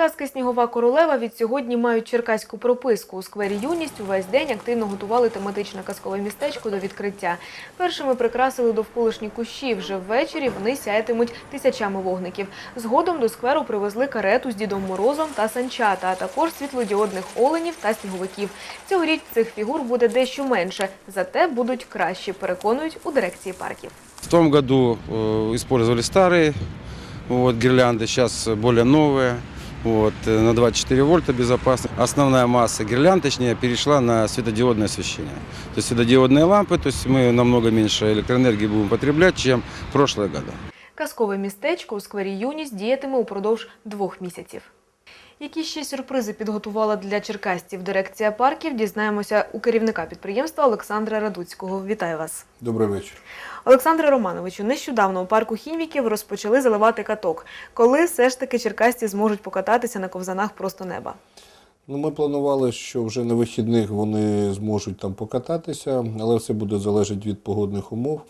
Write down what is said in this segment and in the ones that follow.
казки Снігова королева від сьогодні мають черкаську прописку. У сквері Юність увесь день активно готували тематичне казкове містечко до відкриття. Першими прикрасили довколишні кущі. Вже ввечері вони сяятимуть тисячами вогників. Згодом до скверу привезли карету з Дідом Морозом та санчата, а також світлодіодних оленів та сніговиків. Цьогоріч цих фігур буде дещо менше, зате будуть кращі, переконують у дирекції парків. В том году э, использовали старые вот, гирлянды, сейчас более новые. Вот, э, на 24 вольта безопасно. Основная масса гирлянд, точнее, перешла на светодиодное освещение. То есть светодиодные лампы, то есть мы намного меньше электроэнергии будем потреблять, чем в прошлые годы. Казкове містечко у сквері Юність діятиме упродовж двох місяців. Які ще сюрпризи підготувала для черкасців дирекція парків, дізнаємося у керівника підприємства Олександра Радуцького. Вітаю вас. Добрий вечір. Олександре Романовичу, нещодавно у парку хіміків розпочали заливати каток. Коли все ж таки черкасці зможуть покататися на ковзанах просто неба? Ну, ми планували, що вже на вихідних вони зможуть там покататися, але все буде залежати від погодних умов.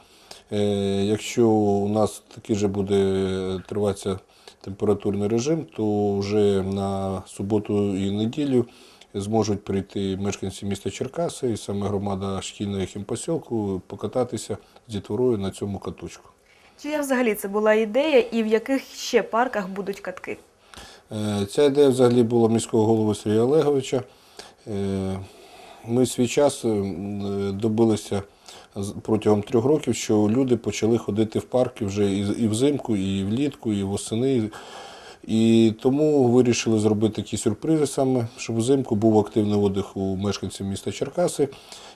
Е, якщо у нас такий же буде триватися температурний режим, то вже на суботу і неділю зможуть прийти мешканці міста Черкаси і саме громада шкільного хімпосілку покататися з дітворою на цьому каточку. Чия взагалі це була ідея і в яких ще парках будуть катки? Е, Ця ідея взагалі була міського голови Сергія Олеговича. Е, Ми свій час е, добилися протягом трьох років, що люди почали ходити в парки вже і взимку, і влітку, і восени. І тому вирішили зробити такі сюрпризи саме, щоб взимку був активний отдих у мешканців міста Черкаси.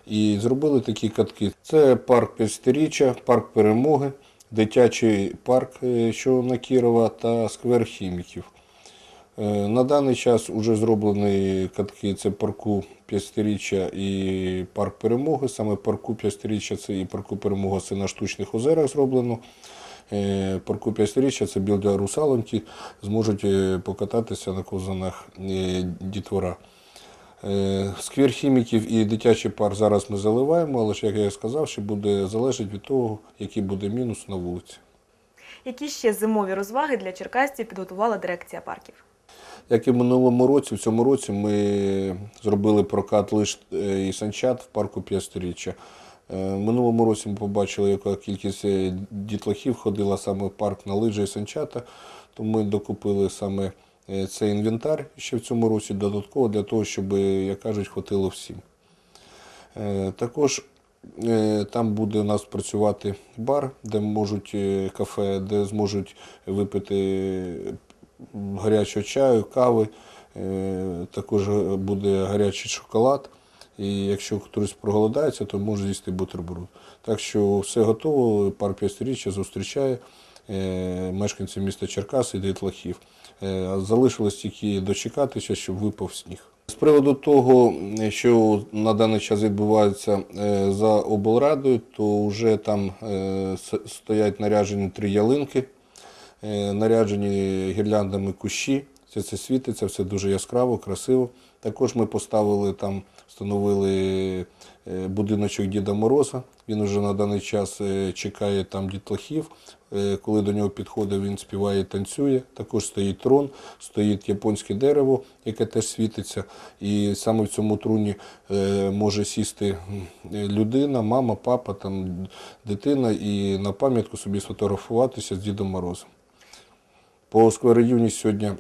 І зробили такі катки. Це парк П'ятсторіччя, парк перемоги, дитячий парк, е, що на Кірова, та сквер хіміків. Е, На даний час вже зроблені катки це парку П'ятсторіччя і парк перемоги. Саме парку П'ятсторіччя це і парку перемога це на штучних озерах зроблено. Е, Парку П'ятсторіччя це біля русалоньки, зможуть е, покататися на ковзанах е, дітвора. Сквер хіміків і дитячий парк зараз ми заливаємо, але ж, як я сказав, що буде залежати від того, який буде мінус на вулиці. Які ще зимові розваги для черкасців підготувала дирекція парків? Як і в минулому році, в цьому році ми зробили прокат лиш е, і санчат в парку П'ятсторіччя. Е, В минулому році ми побачили, яка кількість е, дітлахів ходила саме в парк на лижі і санчата, то ми докупили саме цей інвентар ще в цьому році додатково для того, щоб, як кажуть, хватило всім. Також там буде у нас працювати бар, де можуть кафе, де зможуть випити гарячого чаю, кави. Е, Також буде гарячий шоколад. І якщо хтось проголодається, то може з'їсти бутерброд. Так що все готово. Парк П'ятсторіччя зустрічає е, мешканців міста Черкаси і дітлахів. Е, Залишилось тільки дочекатися, щоб випав сніг. З приводу того, що на даний час відбувається за облрадою, то вже там стоять наряджені три ялинки, наряджені гірляндами кущі. Все це світиться, все дуже яскраво, красиво. Також ми поставили там, встановили е, будиночок Діда Мороза. Він вже на даний час е, чекає там дітлахів. Е, Коли до нього підходить, він співає, танцює. Також стоїть трон, стоїть японське дерево, яке теж світиться. І саме в цьому труні е, може сісти е, людина, мама, папа, там, дитина і на пам'ятку собі сфотографуватися з Дідом Морозом. По скверу юність сьогодні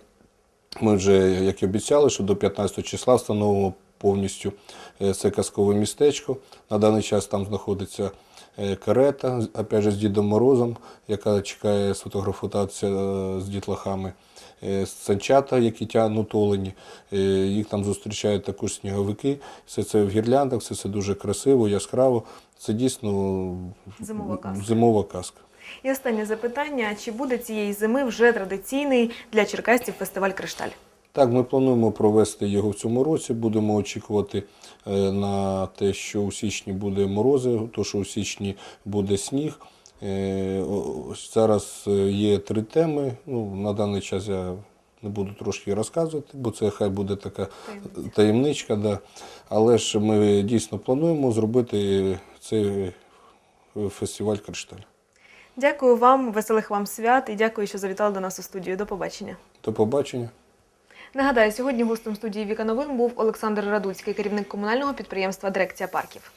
ми вже, як і обіцяли, що до 15 числа встановимо повністю е, це казкове містечко. На даний час там знаходиться е, карета, опять же, з Дідом Морозом, яка чекає сфотографуватися е, з дітлахами. Санчата, які тягнуть олені, їх там зустрічають також сніговики. Все це в гірляндах, все це дуже красиво, яскраво. Це дійсно Зимова казка. зимова казка. І останнє запитання: чи буде цієї зими вже традиційний для черкасців фестиваль Кришталь? Так, ми плануємо провести його в цьому році. Будемо очікувати е, на те, що у січні буде морози, то що у січні буде сніг. Е, Зараз е, є три теми. Ну, на даний час я не буду трошки розказувати, бо це хай буде така Таємниця. таємничка. Да. Але ж ми дійсно плануємо зробити цей фестиваль Кришталь. Дякую вам, веселих вам свят і дякую, що завітали до нас у студію. До побачення. До побачення. Нагадаю, сьогодні гостем студії Віка Новин був Олександр Радуцький, керівник комунального підприємства Дирекція парків.